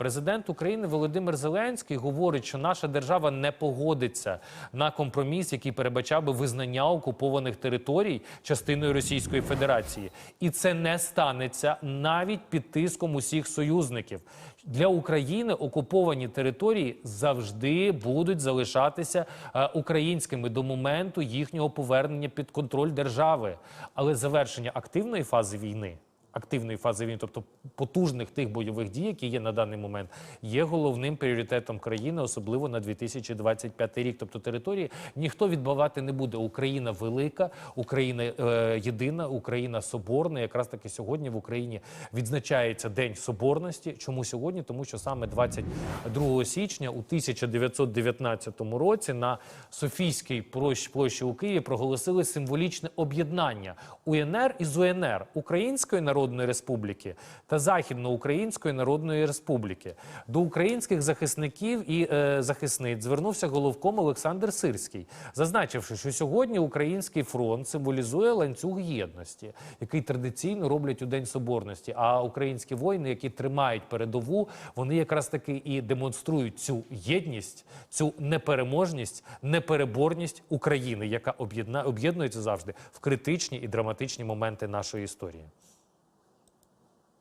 президент України Володимир Зеленський говорить, що наша держава не погодиться на компроміс, який передбачав би визнання окупованих територій частиною Російської Федерації, і це не станеться навіть під тиском усіх союзників. Для України окуповані території завжди будуть залишатися е, українськими до моменту їхнього повернення під контроль держави, але завершення активної фази війни. Активної фази війни, тобто потужних тих бойових дій, які є на даний момент, є головним пріоритетом країни, особливо на 2025 рік. Тобто території ніхто відбивати не буде. Україна велика, Україна е, єдина, Україна соборна. Якраз таки сьогодні в Україні відзначається День Соборності. Чому сьогодні? Тому що саме 22 січня у 1919 році на Софійській площі, у Києві проголосили символічне об'єднання УНР із УНР Української Народної Республіки та Західноукраїнської Народної Республіки. До українських захисників і е, захисниць звернувся головком Олександр Сирський, зазначивши, що сьогодні український фронт символізує ланцюг єдності, який традиційно роблять у День Соборності. А українські воїни, які тримають передову, вони якраз таки і демонструють цю єдність, цю непереможність, непереборність України, яка об'єднується завжди в критичні і драматичні моменти нашої історії.